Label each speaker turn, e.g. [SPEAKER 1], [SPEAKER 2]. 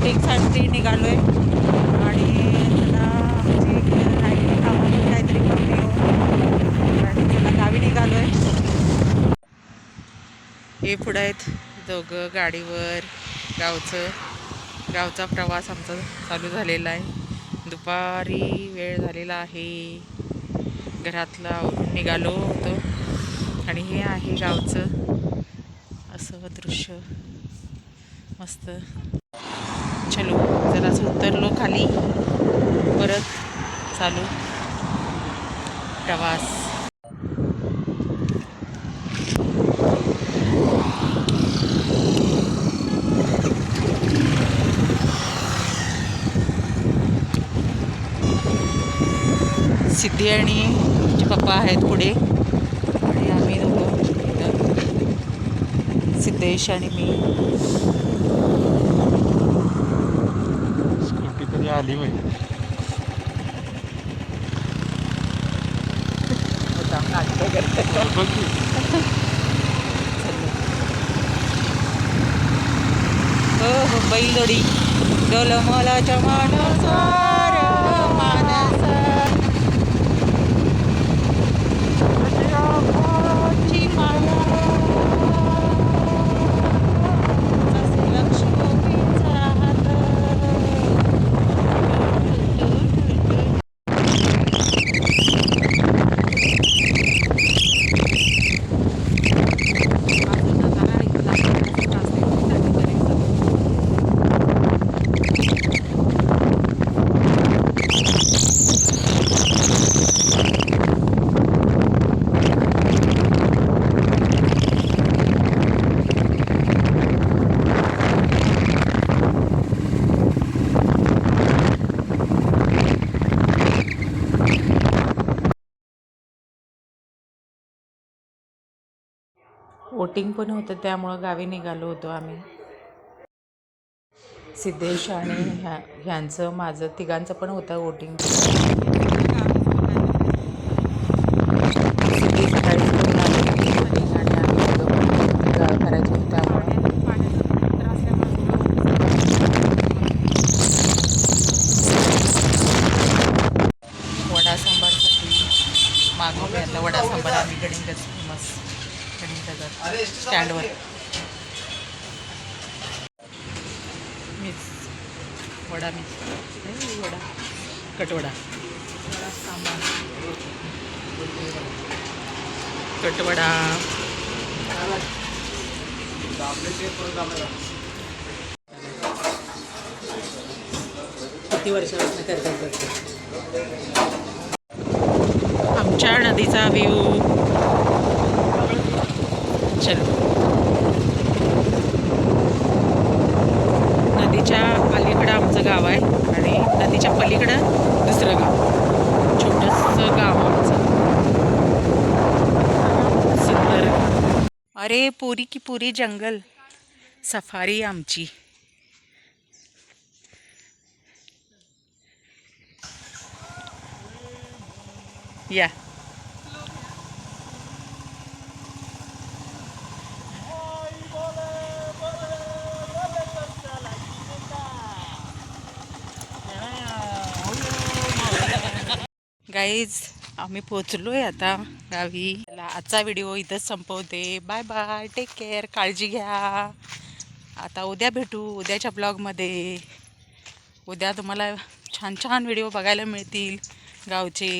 [SPEAKER 1] शूटिंगसाठी निघालो आहे आणि त्याला आमची राहिलेली कामं काहीतरी करून आणि त्याला गावी निघालो आहे हे पुढं आहेत दोघं गाडीवर गावचं. गावचा प्रवास आमचा चालू झालेला आहे. दुपारी वेळ झालेला आहे. घरातला आवरून निघालो होतो. आणि हे आहे गावचं असं दृश्य. मस्त. चलो. जरासं उतरलो खाली. परत चालू. प्रवास. सिद्धी आणि आमचे पप्पा आहेत पुढे. आणि आम्ही दोघं सिद्धेश आणि मी.
[SPEAKER 2] आली म्हणजे
[SPEAKER 1] होता नाटकं करतो हो हो वोटिंग पण होतं त्यामुळं गावी निघालो होतो आम्ही. सिद्धेश आणि ह्या ह्यांचं माझं तिघांचं पण होतं वोटिंग आणि वडा सांबारसाठी मागवले. आता वडा सांबार आम्ही गडिंगच फेमस गडिंगचा स्टँडवर वडा मी. वडा. कटवडा. वडा सांबार. कटवडा. किती वर्षापासून करतात आमच्या नदीचा व्ह्यू चलो. अरे पूरी की पूरी जंगल। सफारी आमची। या। गाईज आम्ही पोचलो आहे आता गावी. आजचा व्हिडिओ इथंच संपवते. बाय बाय टेक केअर काळजी घ्या. आता उद्या भेटू उद्याच्या ब्लॉगमध्ये उद्या तुम्हाला छान छान व्हिडिओ बघायला मिळतील गावचे.